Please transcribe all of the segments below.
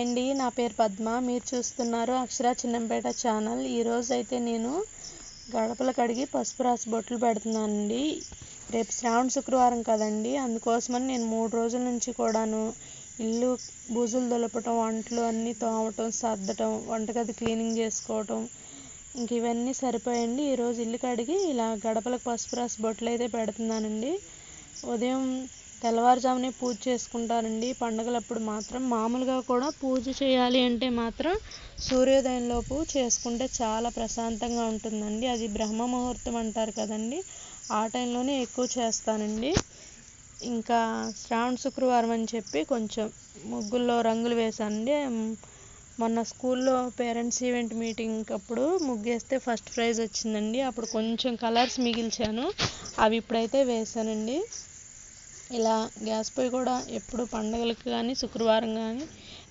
Hi అండి. నా పేరు పద్మ. మీరు చూస్తున్నారు అక్షర చిన్నంపేట ఛానల్. ఈరోజు అయితే నేను గడపలు కడిగి పసుపు రాసి బొట్లు పెడుతున్నానండి. రేపు శ్రావణ శుక్రవారం కదండి. అందుకోసమని నేను మూడు రోజుల నుంచి కూడాను ఇల్లు బూజులు దులపటం వంటలు అన్నీ తోమటం సర్దటం వంటగది క్లీనింగ్ చేసుకోవటం ఇంక ఇవన్నీ సరిపోయండి. ఈరోజు ఇల్లు కడిగి ఇలా గడపలకు పసుపు రాసి బొట్లు అయితే పెడుతున్నానండి. ఉదయం తెల్లవారుజామునే పూజ చేసుకుంటారండి. పండగలప్పుడు మాత్రం మామూలుగా కూడా పూజ చేయాలి అంటే మాత్రం సూర్యోదయంలోపు చేసుకుంటే చాలా ప్రశాంతంగా ఉంటుందండి. అది బ్రహ్మ ముహూర్తం అంటారు కదండి. ఆ టైంలోనే ఎక్కువ చేస్తానండి. ఇంకా శ్రావణ శుక్రవారం అని చెప్పి కొంచెం ముగ్గుల్లో రంగులు వేశానండి. మొన్న స్కూల్లో పేరెంట్స్ ఈవెంట్ మీటింగ్ అప్పుడు ముగ్గేస్తే ఫస్ట్ ప్రైజ్ వచ్చిందండి. అప్పుడు కొంచెం కలర్స్ మిగిల్చాను. అవి ఇప్పుడైతే వేసానండి ఇలా గ్యాస్ పొయ్యి కూడా ఎప్పుడు పండగలకు కానీ శుక్రవారం కానీ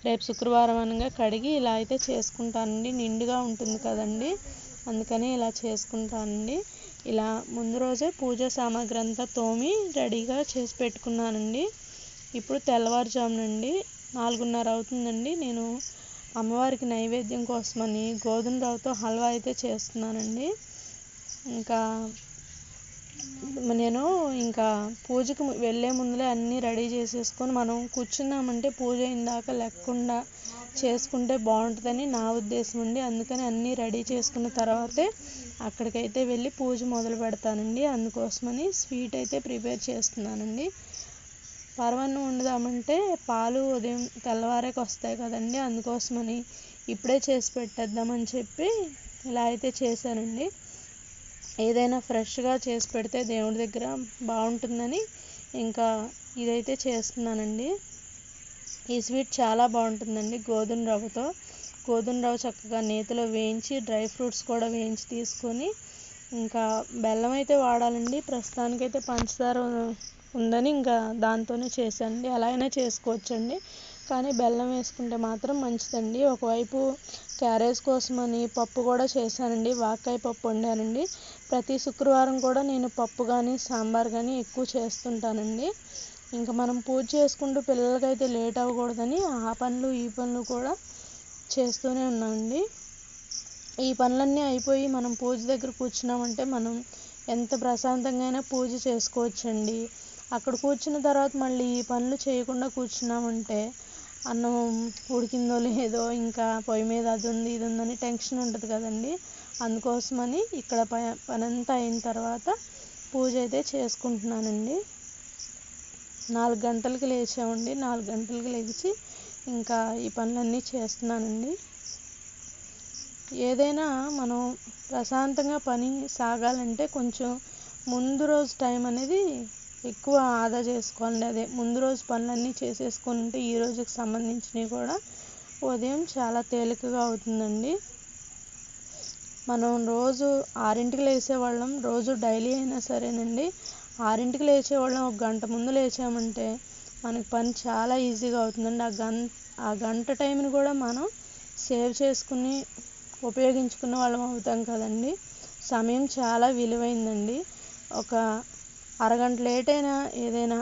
రేపు శుక్రవారం అనగా కడిగి ఇలా అయితే చేసుకుంటానండి. నిండుగా ఉంటుంది కదండి. అందుకని ఇలా చేసుకుంటానండి. ఇలా ముందు రోజే పూజ సామాగ్రి అంతా తోమి రెడీగా చేసి పెట్టుకున్నానండి. ఇప్పుడు తెల్లవారుజామునండి. నాలుగున్నర అవుతుందండి. నేను అమ్మవారికి నైవేద్యం కోసమని గోధుమ రవ్వతో హల్వా అయితే చేస్తున్నానండి. ఇంకా నేను ఇంకా పూజకు వెళ్ళే ముందులే అన్నీ రెడీ చేసేసుకొని మనం కూర్చున్నామంటే పూజ అయిందాక లేకుండా చేసుకుంటే బాగుంటుందని నా ఉద్దేశం అండి. అందుకని అన్నీ రెడీ చేసుకున్న తర్వాతే అక్కడికైతే వెళ్ళి పూజ మొదలు పెడతానండి. అందుకోసమని స్వీట్ అయితే ప్రిపేర్ చేస్తున్నానండి. పరవన్నం వండుదామంటే పాలు ఉదయం తెల్లవారేకి వస్తాయి కదండి. అందుకోసమని ఇప్పుడే చేసి పెట్టేద్దామని చెప్పి ఇలా అయితే చేశానండి. ఏదైనా ఫ్రెష్గా చేసి పెడితే దేవుడి దగ్గర బాగుంటుందని ఇంకా ఇదైతే చేస్తున్నానండి. ఈ స్వీట్ చాలా బాగుంటుందండి గోధుమ రవ్వతో. గోధుమ రవ్వ చక్కగా నేతిలో వేయించి డ్రై ఫ్రూట్స్ కూడా వేయించి తీసుకొని ఇంకా బెల్లం అయితే వాడాలండి. ప్రస్తుతానికైతే పంచదార ఉందని ఇంకా దాంతోనే చేశానండి. అలా అయినా చేసుకోవచ్చండి. కానీ బెల్లం వేసుకుంటే మాత్రం మంచిదండి. ఒకవైపు క్యారేజ్ కోసమని పప్పు కూడా చేశానండి. వాకాయ పప్పు వండానండి. ప్రతి శుక్రవారం కూడా నేను పప్పు కానీ సాంబార్ కానీ ఎక్కువ చేస్తుంటానండి. ఇంకా మనం పూజ చేసుకుంటూ పిల్లలకైతే లేట్ అవ్వకూడదని ఆ పనులు ఈ పనులు కూడా చేస్తూనే ఉన్నామండి. ఈ పనులన్నీ అయిపోయి మనం పూజ దగ్గర కూర్చున్నామంటే మనం ఎంత ప్రశాంతంగా అయినా పూజ చేసుకోవచ్చండి. అక్కడ కూర్చున్న తర్వాత మళ్ళీ ఈ పనులు చేయకుండా కూర్చున్నామంటే అన్నం ఉడికిందో లేదో ఇంకా పొయ్యి మీద అది ఉంది ఇది ఉందని టెన్షన్ ఉంటుంది కదండి. అందుకోసమని ఇక్కడ ప పనంతా అయిన తర్వాత పూజ అయితే చేసుకుంటున్నానండి. నాలుగు గంటలకి లేచామండి. నాలుగు గంటలకి లేచి ఇంకా ఈ పనులన్నీ చేస్తున్నానండి. ఏదైనా మనం ప్రశాంతంగా పని సాగాలంటే కొంచెం ముందు రోజు టైం అనేది ఎక్కువ ఆదా చేసుకోండి. అదే ముందు రోజు పనులన్నీ చేసేసుకుంటే ఈ రోజుకి సంబంధించినవి కూడా ఉదయం చాలా తేలికగా అవుతుందండి. మనం రోజు ఆరింటికి లేచేవాళ్ళం రోజు డైలీ అయినా సరేనండి. ఆరింటికి లేచేవాళ్ళం ఒక గంట ముందు లేచామంటే మనకి పని చాలా ఈజీగా అవుతుందండి. ఆ గం ఆ గంట టైంని కూడా మనం సేవ్ చేసుకుని ఉపయోగించుకున్న వాళ్ళం అవుతాం కదండి. సమయం చాలా విలువైందండి. ఒక అరగంట లేట్ అయినా ఏదైనా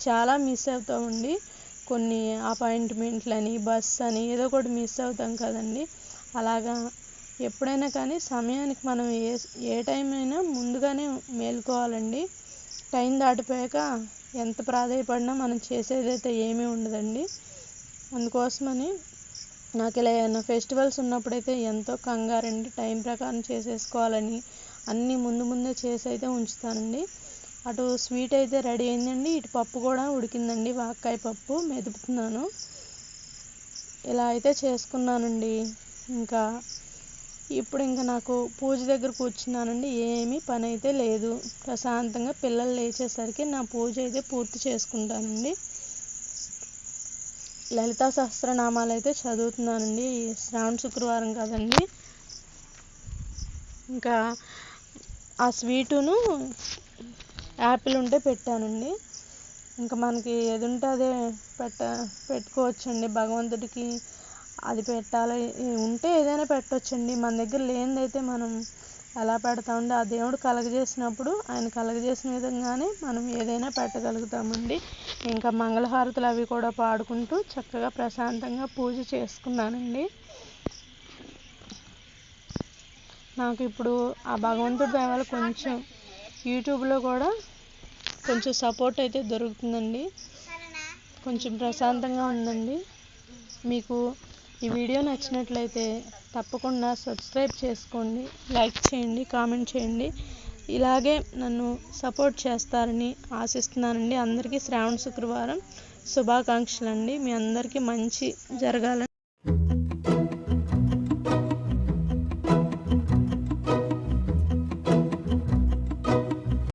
చాలా మిస్ అవుతామండి కొన్ని అపాయింట్మెంట్లని బస్ అని ఏదో ఒకటి మిస్ అవుతాం కదండి. అలాగా ఎప్పుడైనా కానీ సమయానికి మనం ఏ ఏ టైం అయినా ముందుగానే మేలుకోవాలండి. టైం దాటిపోయాక ఎంత ప్రాధాయపడినా మనం చేసేదైతే ఏమీ ఉండదండి. అందుకోసమని నాకు ఇలా ఏమైనా ఫెస్టివల్స్ ఉన్నప్పుడైతే ఎంతో కంగారండి. టైం ప్రకారం చేసేసుకోవాలని అన్నీ ముందు ముందే చేసి అయితే ఉంచుతానండి. అటు స్వీట్ అయితే రెడీ అయిందండి ఇటు పప్పు కూడా ఉడికిందండి వాక్కాయ పప్పు మెదుపుతున్నాను. ఇలా అయితే చేసుకున్నానండి. ఇంకా ఇప్పుడు ఇంకా నాకు పూజ దగ్గర కూర్చున్నానండి ఏమీ పని అయితే లేదు. ప్రశాంతంగా పిల్లలు లేచేసరికి నా పూజ అయితే పూర్తి చేసుకుంటానండి. లలితా సహస్రనామాలు అయితే చదువుతున్నానండి శ్రావణ శుక్రవారం కదండి. ఇంకా ఆ స్వీటును యాపిల్ ఉంటే పెట్టానండి. ఇంకా మనకి ఏది ఉంటే అదే పెట్ట పెట్టుకోవచ్చండి. భగవంతుడికి అది పెట్టాలి ఉంటే ఏదైనా పెట్టవచ్చండి మన దగ్గర లేనిదైతే మనం ఎలా పెడతామండి ఆ దేవుడు కలగజేసినప్పుడు ఆయన కలగజేసిన విధంగానే మనం ఏదైనా పెట్టగలుగుతామండి. ఇంకా మంగళహారతులు అవి కూడా పాడుకుంటూ చక్కగా ప్రశాంతంగా పూజ చేసుకున్నానండి. నాకు ఇప్పుడు ఆ భగవంతుడి దయ వల్ల కొంచెం యూట్యూబ్లో కూడా కొంచెం సపోర్ట్ అయితే దొరుకుతుందండి. కొంచెం ప్రశాంతంగా ఉందండి. మీకు ఈ వీడియో నచ్చినట్లయితే తప్పకుండా సబ్స్క్రైబ్ చేసుకోండి లైక్ చేయండి కామెంట్ చేయండి. ఇలాగే నన్ను సపోర్ట్ చేస్తారని ఆశిస్తున్నానండి. అందరికీ శ్రావణ శుక్రవారం శుభాకాంక్షలు అండి మీ అందరికీ మంచి జరగాలని